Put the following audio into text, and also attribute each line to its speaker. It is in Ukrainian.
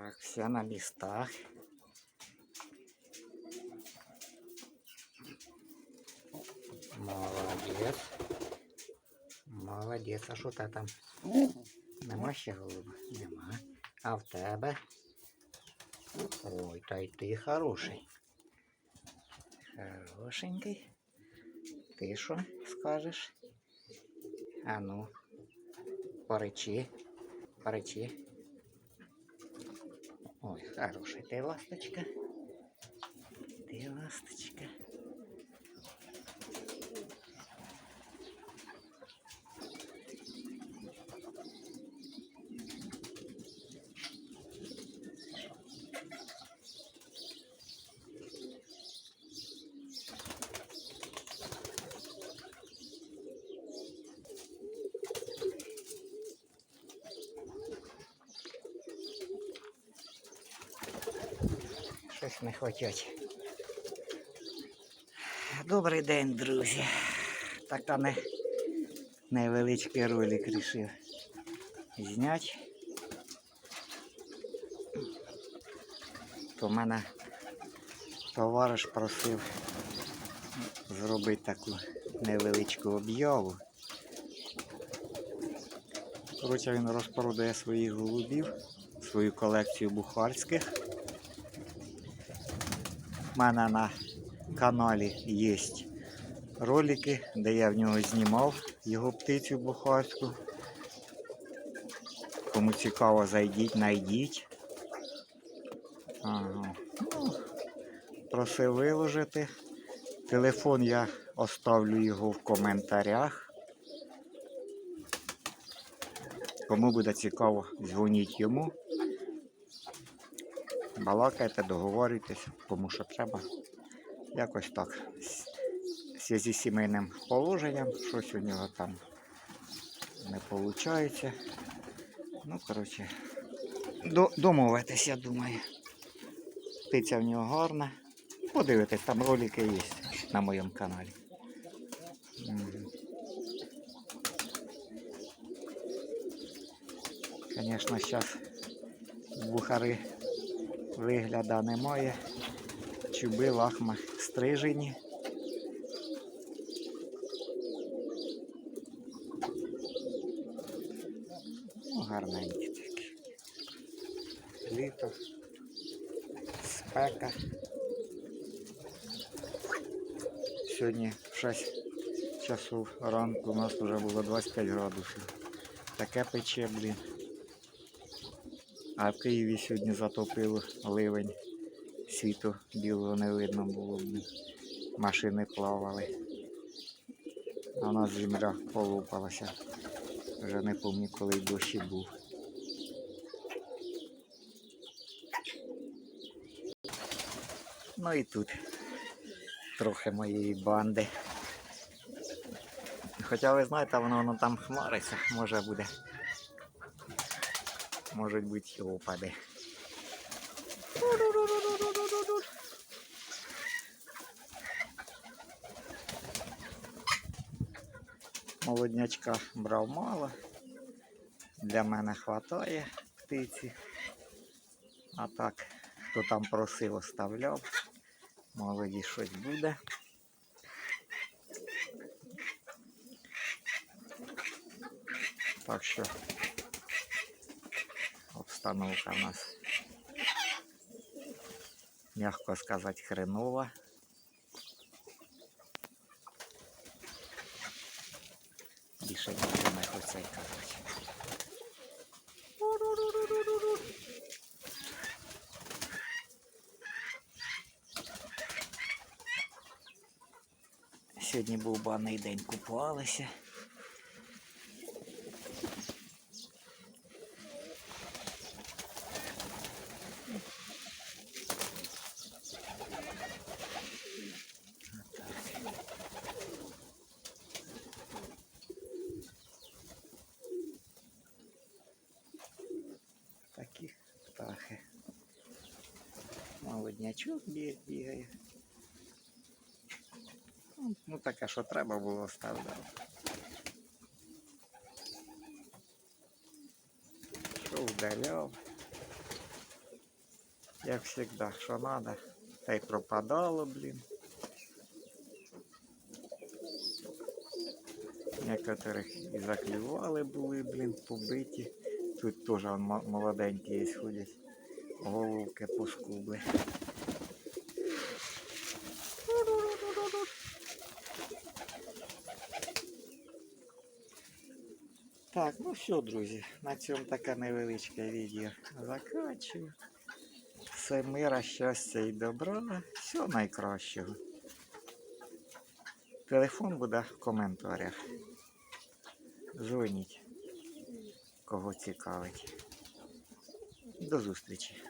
Speaker 1: Так, все на листах. Молодець. Молодець. А що та там? Нема ще голуба? Нема. А в тебе? Ой, та й ти хороший. Хорошенький. Ти що скажеш? А ну, поречи, поречи. Ой, хороший ты ласточка. Ты ласточка. Щось не хочуть. Добрий день, друзі. Така не невеличкий ролик рішив зняти. То мене товариш просив зробити таку невеличку об'яву. Коротше, він розпродає своїх голубів, свою колекцію бухарських. Мене на каналі є ролики, де я в нього знімав його птицю бухарську. Кому цікаво, зайдіть, найдіть. Ага. Ну, просив виложити. Телефон я оставлю його в коментарях. Кому буде цікаво, дзвоніть йому. Балакайте, договорюйтесь, кому що треба. Якось так. В зв'язку з сімейним положенням, щось у нього там не виходить. Ну, коротше, до, домовитись, я думаю. Птиця в нього гарна. Подивитесь, там ролики є на моєму каналі. Звісно, зараз бухари вигляда немає. Чуби лахма стрижені. Ну, гарненькі такі. Літо, спека. Сьогодні в 6 часов ранку у нас вже було 25 градусів. Таке пече, блін. А в Києві сьогодні затопило ливень. Світу білого не видно було. блін. Машини плавали. А у нас земля полупалася. Вже не пам'ятаю, коли дощ був. Ну і тут трохи моєї банди. Хоча ви знаєте, воно, воно там хмариться, може буде. Може бути опади. Молоднячка брав мало. Для мене хватає птиці. А так, хто там просив, оставляв. Молоді щось буде. Так що обстановка в нас, м'яко сказати, хренова. Більше нічого не хочеться й казати. Сьогодні був банний день, купалися. Такі птахи. Молоднячок бігає. Ну, таке, що треба було ставляв. Що вдаляв. Як завжди, що треба, та й пропадало, блін. Некоторих і заклювали були, блін, побиті. Тут теж молоденькі є ходять. Головки поскубли. Так, ну все, друзі, на цьому таке невеличке відео закінчую. Все мира, щастя і добра. Всього найкращого. Телефон буде в коментарях. Дзвоніть, кого цікавить. До зустрічі.